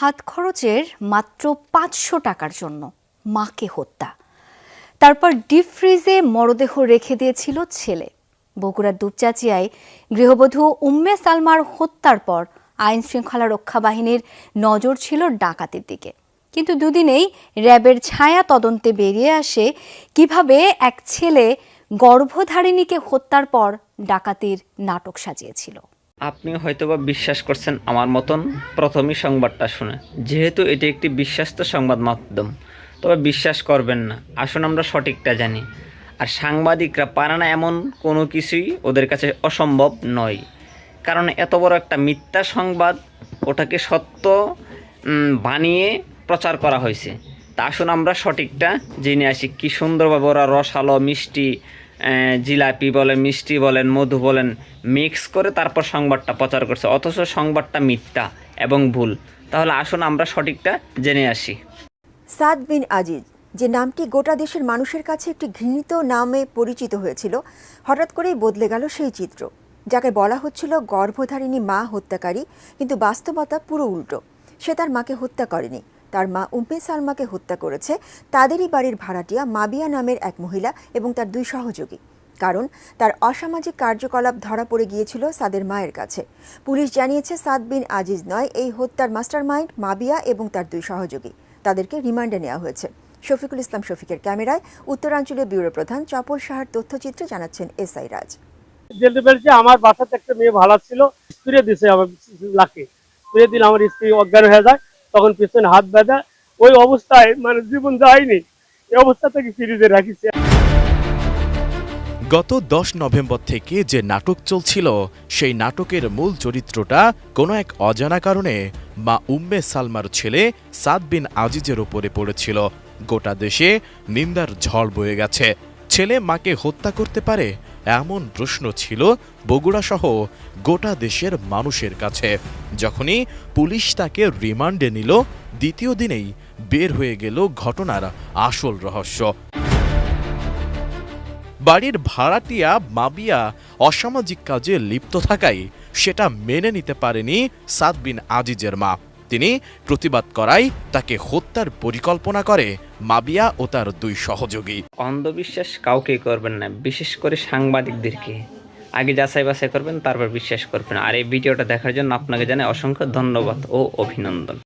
হাত খরচের মাত্র পাঁচশো টাকার জন্য মাকে হত্যা। তারপর ডিপ ফ্রিজে মরদেহ রেখে দিয়েছিল ছেলে। বগুড়ার দুপচাচিয়ায় গৃহবধূ উম্মে সালমার হত্যার পর আইন শৃঙ্খলা রক্ষা বাহিনীর নজর ছিল ডাকাতির দিকে। কিন্তু দুদিনেই র্যাবের ছায়া তদন্তে বেরিয়ে আসে কীভাবে এক ছেলে গর্ভধারিণীকে হত্যার পর ডাকাতির নাটক সাজিয়েছিল। আপনি হয়তোবা বিশ্বাস করছেন আমার মতন প্রথমই সংবাদটা শুনে। যেহেতু এটি একটি বিশ্বাস্ত সংবাদ মাধ্যম, তবে বিশ্বাস করবেন না। আসুন আমরা সঠিকটা জানি। আর সাংবাদিকরা পারে না এমন কোনো কিছুই ওদের কাছে অসম্ভব নয়। কারণ এত বড় একটা মিথ্যা সংবাদ ওটাকে সত্য বানিয়ে প্রচার করা হয়েছে। তা আসুন আমরা সঠিকটা জেনে আসি, কি সুন্দরভাবে ওরা রসালো, মিষ্টি জিলাপি বলেন, মিষ্টি বলেন, মধু বলেন মিক্স করে তারপর সংবাদটা প্রচার করছে। অথচ সংবাদটা মিথ্যা এবং ভুল। তাহলে আসুন আমরা সঠিকটা জেনে আসি। সাদ বিন আজিজ, যে নামটি গোটা দেশের মানুষের কাছে একটি ঘৃণিত নামে পরিচিত হয়েছিল, হঠাৎ করেই বদলে গেল সেই চিত্র, যাকে বলা হচ্ছিল গর্ভধারিণী মা হত্যাকারী, কিন্তু বাস্তবতা পুরো উল্টো। সে তার মাকে হত্যা করেনি। তার মা উম্মে সালমাকে হত্যা করেছে। তাদেরই বাড়ির ভাড়াটিয়া মাবিয়া নামের এক মহিলা এবং তার দুই সহযোগী। কারণ তার অসামাজিক কার্যকলাপ ধরা পড়ে গিয়েছিল সাদের মায়ের কাছে। পুলিশ জানিয়েছে, সাদ বিন আজিজ নয়, এই হত্যার মাস্টারমাইন্ড মাবিয়া এবং তার দুই সহযোগী। তাদেরকে রিমান্ডে নেওয়া হয়েছে। শফিকুল ইসলাম শফিকের ক্যামেরায় উত্তরাঞ্চলীয় ব্যুরো প্রধান চপল সাহার তথ্যচিত্রে জানাচ্ছেন এস আই রাজ। জানতে পেরেছি, আমার বাসাতে একটা মেয়ে ভালো ছিল। স্প্রে দিছে আমার লাকে। স্প্রে দিলে আমার স্ত্রী অজ্ঞান হয়ে যায়। তখন পিছনে হাত ব্যথা ওই অবস্থায় মানে জীবন যায়নি। এই অবস্থা থেকে ফ্রিজে রাখিছে। গত দশ নভেম্বর থেকে যে নাটক চলছিল, সেই নাটকের মূল চরিত্রটা কোনো এক অজানা কারণে মা উম্মে সালমার ছেলে সাদ বিন আজিজের ওপরে পড়েছিল। গোটা দেশে নিন্দার ঝড় বয়ে গেছে। ছেলে মাকে হত্যা করতে পারে এমন প্রশ্ন ছিল বগুড়া সহ গোটা দেশের মানুষের কাছে। যখনই পুলিশ তাকে রিমান্ডে নিল, দ্বিতীয় দিনেই বের হয়ে গেল ঘটনার আসল রহস্য। বাড়ির ভাড়াটিয়া মাবিয়া অসামাজিক কাজে লিপ্ত থাকায় সেটা মেনে নিতে পারেনি সাদবিন আজিজের মা। তিনি প্রতিবাদ করায় তাকে হত্যার পরিকল্পনা করে মাবিয়া ও তার দুই সহযোগী। অন্ধবিশ্বাস কাউকে করবেন না, বিশেষ করে সাংবাদিকদেরকে। আগে যাচাই বাছাই করবেন, তারপর বিশ্বাস করবেন। আর এই ভিডিওটা দেখার জন্য আপনাকে জানাই অসংখ্য ধন্যবাদ ও অভিনন্দন।